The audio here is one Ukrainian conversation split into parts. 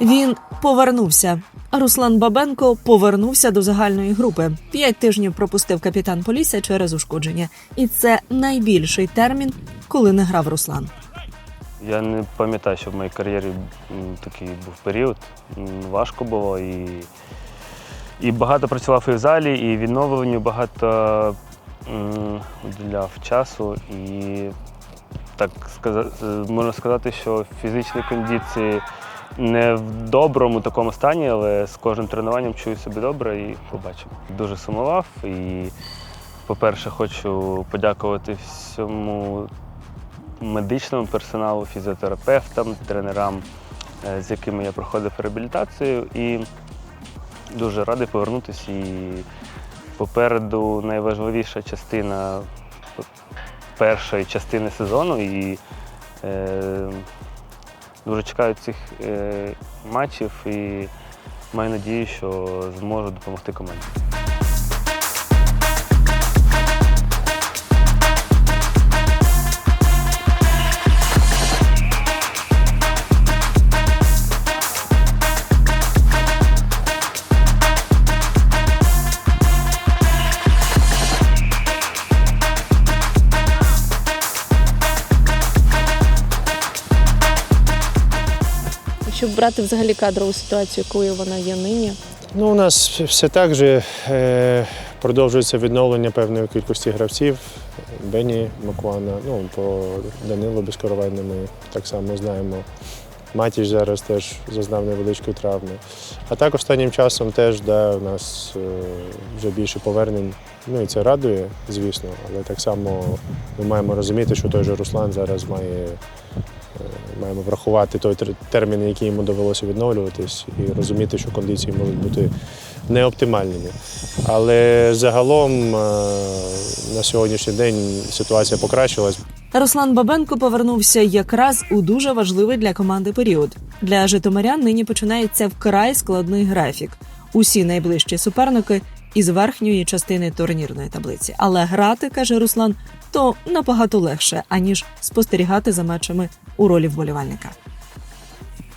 Він повернувся. Руслан Бабенко повернувся до загальної групи. П'ять тижнів пропустив капітан Полісся через ушкодження, і це найбільший термін, коли не грав Руслан. Я не пам'ятаю, що в моїй кар'єрі такий був період. Важко було і, і багато працював і в залі, і відновленню багато м, уділяв часу. І так сказати, можна сказати, що фізичні кондиції не в доброму такому стані, але з кожним тренуванням чую себе добре і побачимо. Дуже сумував. І, по-перше, хочу подякувати всьому медичному персоналу, фізіотерапевтам, тренерам, е, з якими я проходив реабілітацію. І дуже радий повернутися. І попереду найважливіша частина першої частини сезону. І е, дуже чекаю цих е, матчів і маю надію, що зможу допомогти команді. Брати взагалі кадрову ситуацію, якою вона є нині, Ну, у нас все так же е, продовжується відновлення певної кількості гравців. Бені Макуана, ну, по Данилу Безкоровайне ми так само знаємо. Матіч зараз теж зазнав невеличкої травми. А так останнім часом теж да, у нас е, вже більше повернень. Ну і це радує, звісно, але так само ми маємо розуміти, що той же Руслан зараз має, маємо врахувати той тер- термін, який йому довелося відновлюватись, і розуміти, що кондиції можуть бути неоптимальними. Але загалом е, на сьогоднішній день ситуація покращилась. Руслан Бабенко повернувся якраз у дуже важливий для команди період. Для житомирян нині починається вкрай складний графік. Усі найближчі суперники із верхньої частини турнірної таблиці. Але грати, каже Руслан, то набагато легше, аніж спостерігати за матчами у ролі вболівальника.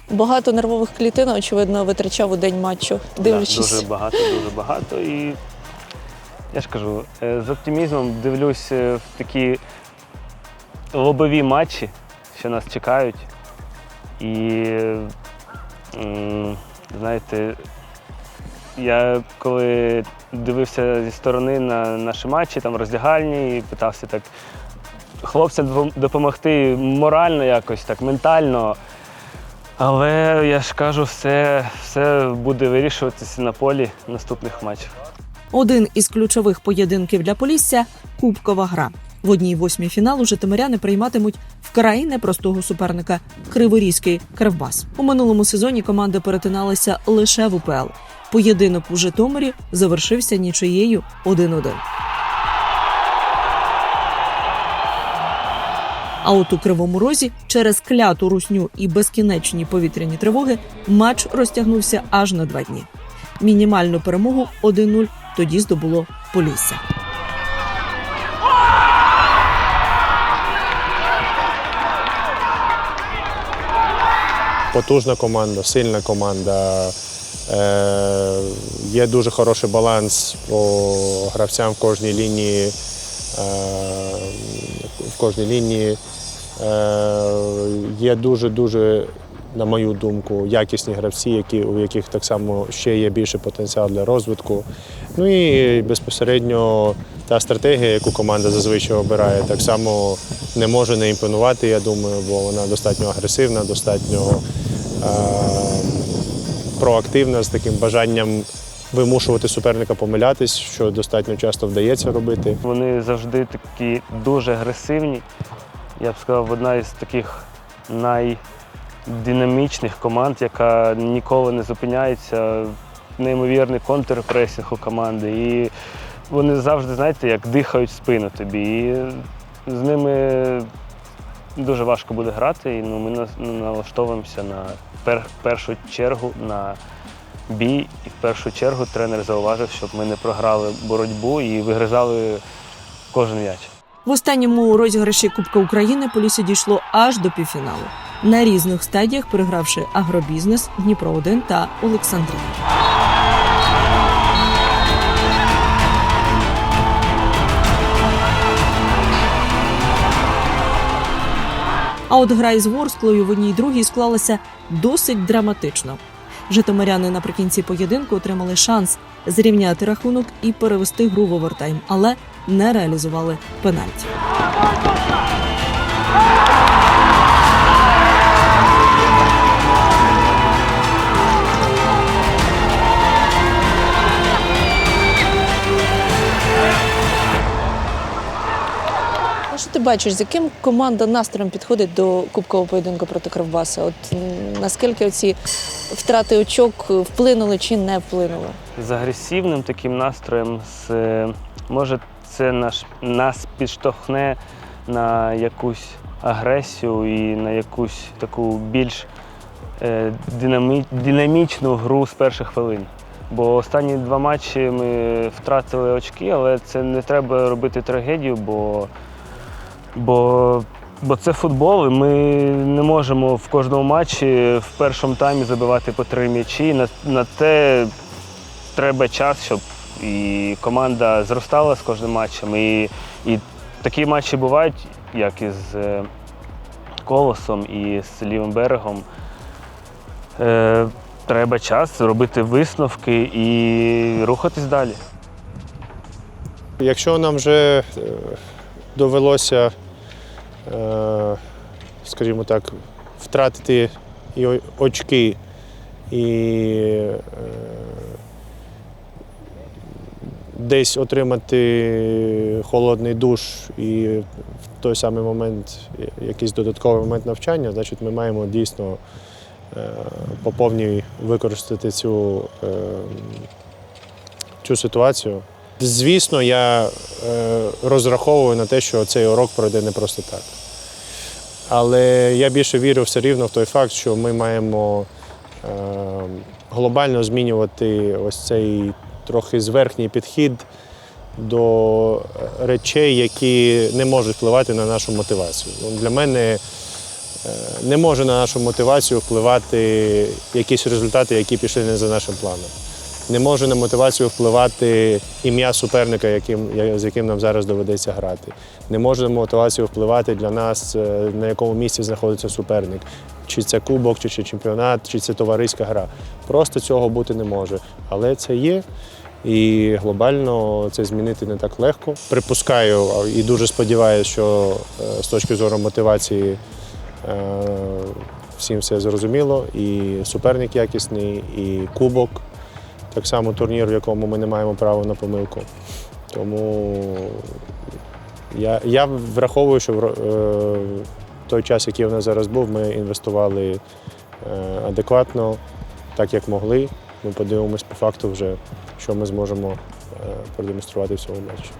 багато нервових клітин, очевидно, витрачав у день матчу, Да, дивлячись. дуже багато, дуже багато. І я ж кажу, е, з оптимізмом дивлюсь е, в такі лобові матчі, що нас чекають. І знаєте, я коли дивився зі сторони на наші матчі, там роздягальні, і питався так хлопцям допом- допомогти морально якось, так, ментально. Але я ж кажу, все, все буде вирішуватися на полі наступних матчів. Один із ключових поєдинків для Полісся кубкова гра. В одній восьмій фіналу житомиряни прийматимуть вкрай непростого суперника Криворізький Кривбас. У минулому сезоні команди перетиналися лише в УПЛ. Поєдинок у Житомирі завершився нічиєю 1-1. А от у Кривому Розі через кляту русню і безкінечні повітряні тривоги матч розтягнувся аж на два дні. Мінімальну перемогу 1-0 тоді здобуло Полісся. Потужна команда, сильна команда. Е, є дуже хороший баланс по гравцям в кожній лінії. Е, в кожній лінії. Е, є дуже-дуже, на мою думку, якісні гравці, які, у яких так само ще є більший потенціал для розвитку. Ну і безпосередньо та стратегія, яку команда зазвичай обирає, так само не може не імпонувати, я думаю, бо вона достатньо агресивна, достатньо проактивна, з таким бажанням вимушувати суперника помилятись, що достатньо часто вдається робити. Вони завжди такі дуже агресивні. Я б сказав, одна із таких найдинамічних команд, яка ніколи не зупиняється. Неймовірний контрпресинг у команди. І вони завжди, знаєте, як дихають спину тобі. І з ними дуже важко буде грати. І ну, ми налаштовуємося на пер, першу чергу на бій. І в першу чергу тренер зауважив, щоб ми не програли боротьбу і вигризали кожен м'яч. В останньому розіграші Кубка України Полісся дійшло аж до півфіналу. на різних стадіях, перегравши агробізнес, Дніпро 1 та Олександрію. А от гра із Ворсклою в одній другій склалася досить драматично. Житомиряни наприкінці поєдинку отримали шанс зрівняти рахунок і перевести гру в овертайм, але не реалізували пенальті. Бачиш, з яким команда настроєм підходить до кубкового поєдинку проти Кривбаса? От наскільки ці втрати очок вплинули чи не вплинули? з агресивним таким настроєм, з, е, може, це наш, нас підштовхне на якусь агресію і на якусь таку більш е, динамі, динамічну гру з перших хвилин. Бо останні два матчі ми втратили очки, але це не треба робити трагедію, бо, бо, бо це футбол, і ми не можемо в кожному матчі в першому таймі забивати по три м'ячі. На, на те треба час, щоб і команда зростала з кожним матчем. І, і такі матчі бувають, як із е, Колосом і з лівим берегом. Е, треба час робити висновки і рухатись далі. Якщо нам вже е, довелося, скажімо так, втратити і очки, і е, десь отримати холодний душ і в той самий момент якийсь додатковий момент навчання, значить ми маємо дійсно е, по повній використати цю, е, цю ситуацію. Звісно, я е, розраховую на те, що цей урок пройде не просто так. Але я більше вірю все рівно в той факт, що ми маємо е, глобально змінювати ось цей трохи зверхній підхід до речей, які не можуть впливати на нашу мотивацію. Ну, Для мене е, не може на нашу мотивацію впливати якісь результати, які пішли не за нашим планом. Не може на мотивацію впливати ім'я суперника, яким, з яким нам зараз доведеться грати. Не може на мотивацію впливати для нас, е, на якому місці знаходиться суперник. Чи це кубок, чи це чемпіонат, чи це товариська гра. Просто цього бути не може. Але це є. І глобально це змінити не так легко. Припускаю і дуже сподіваюся, що е, з точки зору мотивації е, всім все зрозуміло. І суперник якісний, і кубок. Так само турнір, в якому ми не маємо права на помилку. Тому я, я враховую, що в е, той час, який в нас зараз був, ми інвестували е, адекватно, так як могли. Ми подивимось по факту вже, що ми зможемо е, продемонструвати в цьому матчі.